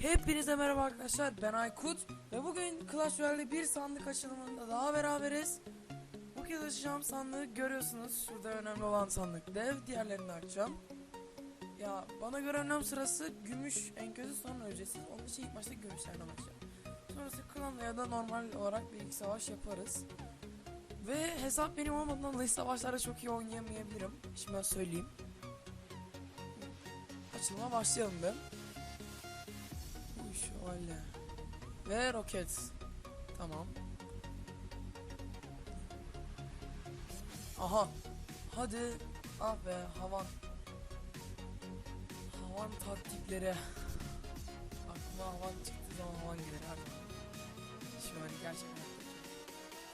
Hepinize merhaba arkadaşlar ben Aykut ve bugün Clash Royale'de bir sandık açılımında daha beraberiz. Bu kez açacağım sandığı görüyorsunuz şurada önemli olan sandık dev diğerlerini açacağım. Ya bana göre önem sırası gümüş en kötü sonra ücretsiz onun için ilk başta gümüşlerden başlayacağım. Sonrası klanla ya da normal olarak bir iki savaş yaparız. Ve hesap benim olmadığından dolayı savaşlarda çok iyi oynayamayabilirim. Şimdi ben söyleyeyim. Açılıma başlayalım be. Şövalye. Ve roket. Tamam. Aha. Hadi. Ah be havan. Havan taktikleri. Aklıma havan çıktığı zaman havan gelir her zaman. Şövalye gerçekten.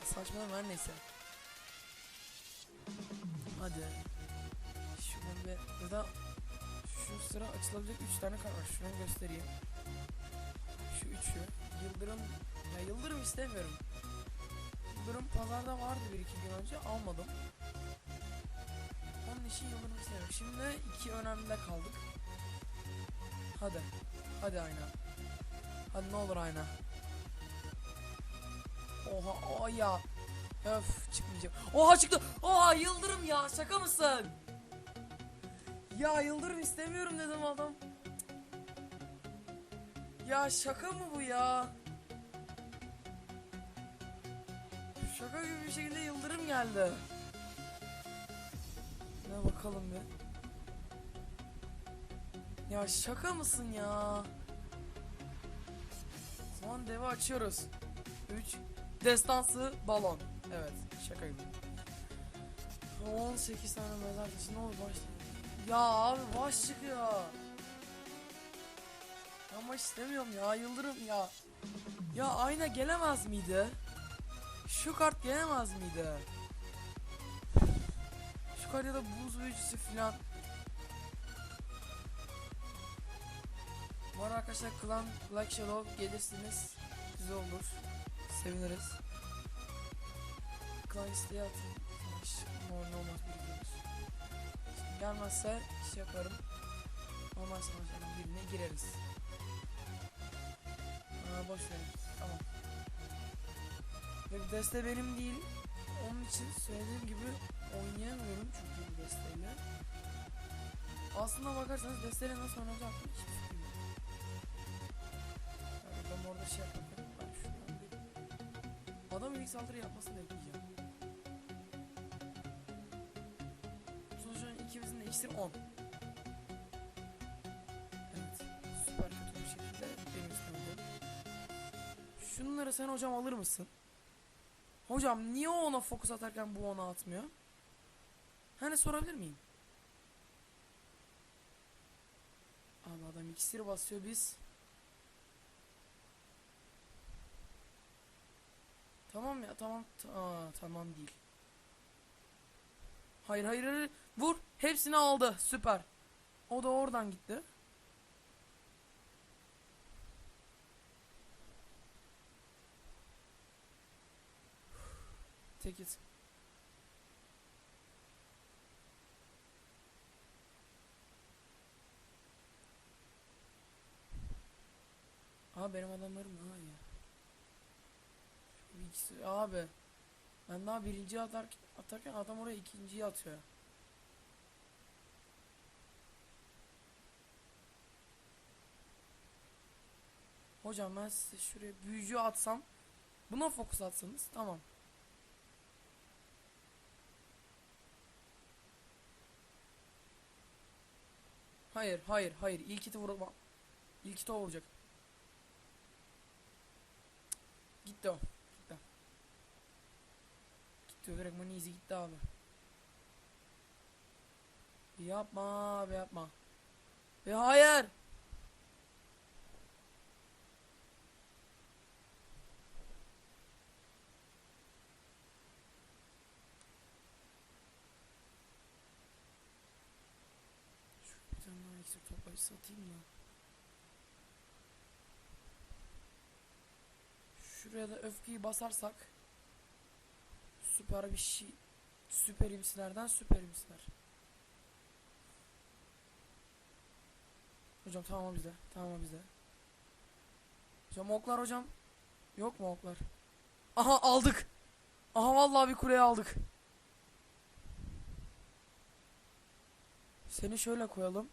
Saçmalama her neyse. Hadi. Şuradan bir ya da şu sıra açılabilecek 3 tane kart var. Şunu göstereyim. Üçü. Yıldırım. Ya yıldırım istemiyorum. Yıldırım pazarda vardı bir iki gün önce almadım. Onun için yıldırım istemiyorum. Şimdi iki önemlide kaldık. Hadi. Hadi ayna. Hadi ne olur ayna. Oha o ya. Öf çıkmayacak. Oha çıktı. Oha yıldırım ya şaka mısın? Ya yıldırım istemiyorum dedim adam. Ya şaka mı bu ya? Şaka gibi bir şekilde yıldırım geldi. Ne bakalım bir. Ya şaka mısın ya? O zaman devi açıyoruz. 3 Destansı balon. Evet şaka gibi. 18 tane mezar taşı ne olur başlayalım. Ya abi baş çıkıyor. Ama istemiyorum ya yıldırım ya. Ya ayna gelemez miydi? Şu kart gelemez miydi? Şu kart ya da buz büyücüsü filan. Var arkadaşlar klan Black Shadow gelirsiniz. Güzel olur. Seviniriz. Klan isteği atın. Normal olmaz. Şimdi gelmezse şey yaparım. Normal savaşların birine gireriz. Boş verin. Tamam. Ve bu deste benim değil. Onun için söylediğim gibi oynayamıyorum çünkü bu desteyle. Aslında bakarsanız desteyle nasıl oynayacağım hiçbir fikrim yok. Yani ben orada şey yapıyorum. Ben şuradan bir... Adam ilk saldırı yapmasını bekleyeceğim. Sonuçta ikimizin de iksiri 10. Şunları sen hocam alır mısın? Hocam niye ona fokus atarken bu ona atmıyor? Hani sorabilir miyim? Abi adam iksir basıyor biz. Tamam ya tamam. Ta- Aa, tamam değil. Hayır hayır hayır. Vur. Hepsini aldı. Süper. O da oradan gitti. Tek it. Abi benim adamlarım iyi. Şu ikisi abi. Ben daha birinci atar, atarken adam oraya ikinciyi atıyor. Hocam ben size şuraya büyücü atsam buna fokus atsanız tamam. Hayır, hayır, hayır. İlk iti vurma. İlk iti o vuracak. Gitti o. Gitti. Gitti direkt easy gitti abi. Yapma abi yapma. Ve hayır. Şu bir toplayıcı satayım da. Şuraya da öfkeyi basarsak süper bir şey süperimsilerden süperimsiler. Hocam tamam bizde. Tamam bizde. Hocam oklar hocam. Yok mu oklar? Aha aldık. Aha vallahi bir kuleye aldık. Seni şöyle koyalım.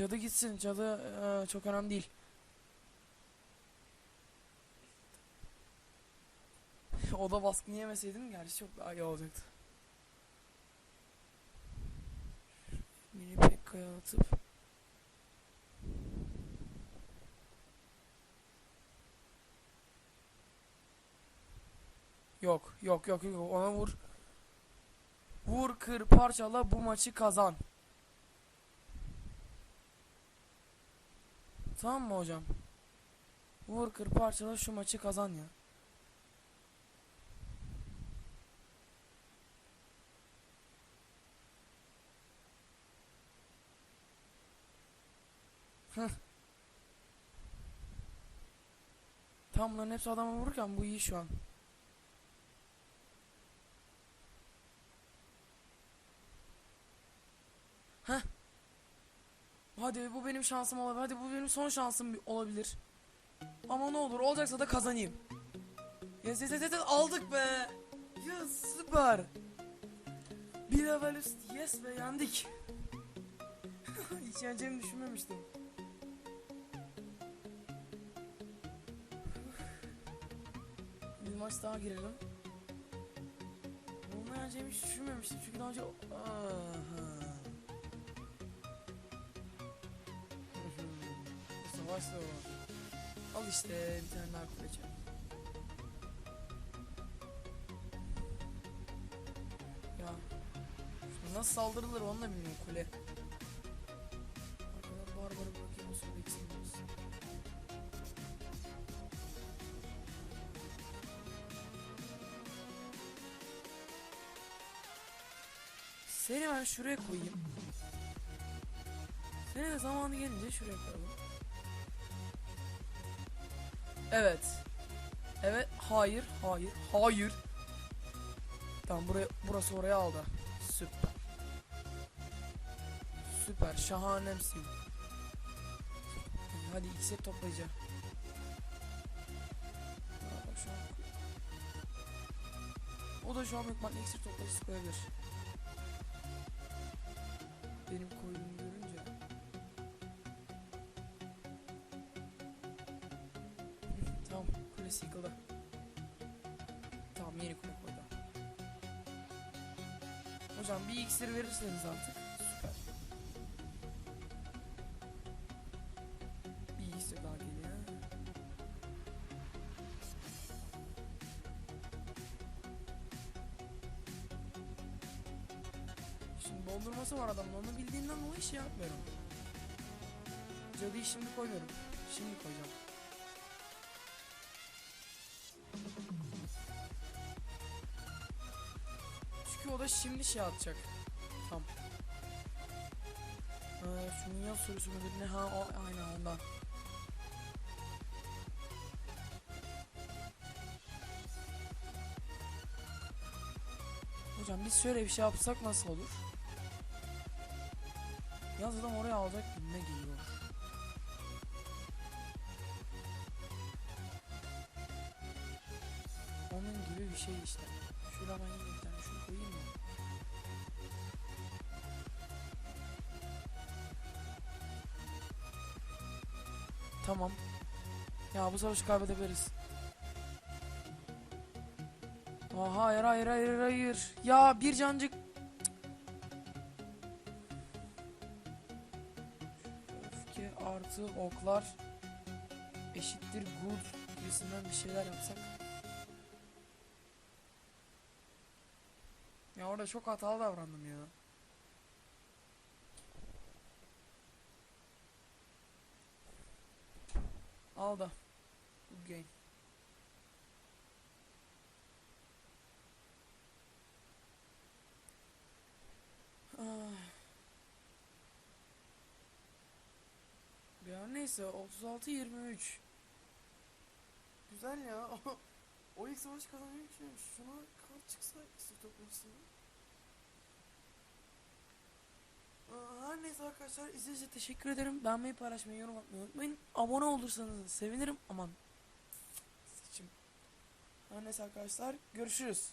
Cadı gitsin. Cadı eee, çok önemli değil. o da baskını yemeseydin gerçi çok daha iyi olacaktı. Mini pekkaya atıp Yok yok yok yok ona vur. Vur kır parçala bu maçı kazan. Tamam mı hocam? Vur kır parçala şu maçı kazan ya. Tam bunların hepsi adama vururken bu iyi şu an. Hadi bu benim şansım olabilir. Hadi bu benim son şansım bi- olabilir. Ama ne olur olacaksa da kazanayım. Yes yes yes, yes, aldık be. Ya süper. Bir level üst yes be yendik. Hiç yeneceğimi düşünmemiştim. Bir maç daha girelim. Bunu yeneceğimi hiç düşünmemiştim çünkü daha önce... Aha. Bu savaş da var. Al işte bir tane daha kulece. Ya nasıl saldırılır onu da bilmiyorum kule. Arkadan barbarı bırakayım o. Seni ben şuraya koyayım. Seni de zamanı gelince şuraya koyalım. Evet. Evet. Hayır. Hayır. Hayır. Tamam buraya, burası oraya aldı. Süper. Süper. Şahanemsin. Hadi iksir toplayacağım. O da şu an ihtimalle iksir toplayıcısı koyabilir. Benim koyduğumu görünce. Kulesi yıkıldı. Tamam, yeni kule koydu. Hocam bir iksir verirseniz artık süper. Bir iksir daha geliyor. Şimdi dondurması var adamın, onu bildiğinden dolayı şey yapmıyorum. Cadıyı şimdi koymuyorum. Şimdi koyacağım. Çünkü o da şimdi şey atacak. Tam. Ee, şunun yaz sorusu mudur ne? Ha o aynen ondan. Hocam biz şöyle bir şey yapsak nasıl olur? Yaz adam oraya alacak ne geliyor? Şey işte. Şuraya ben yine bir tane şunu koyayım mı? Tamam. Ya bu savaşı kaybedebiliriz. Aa, hayır hayır hayır hayır. Ya bir cancık. Cık. Öfke artı oklar eşittir good gibisinden bir şeyler yapsak. Orada çok hatalı davrandım ya. Al da. Good game. Ah. Ya neyse 36 23. Güzel ya. o ilk savaş kazanmayı düşünüyorum. Şuna kart çıksa iksir toplamasına. Aa, Her neyse arkadaşlar izlediğiniz için teşekkür ederim. Beğenmeyi, paylaşmayı, yorum atmayı unutmayın. Abone olursanız sevinirim. Aman. Sıçım. Her neyse arkadaşlar görüşürüz.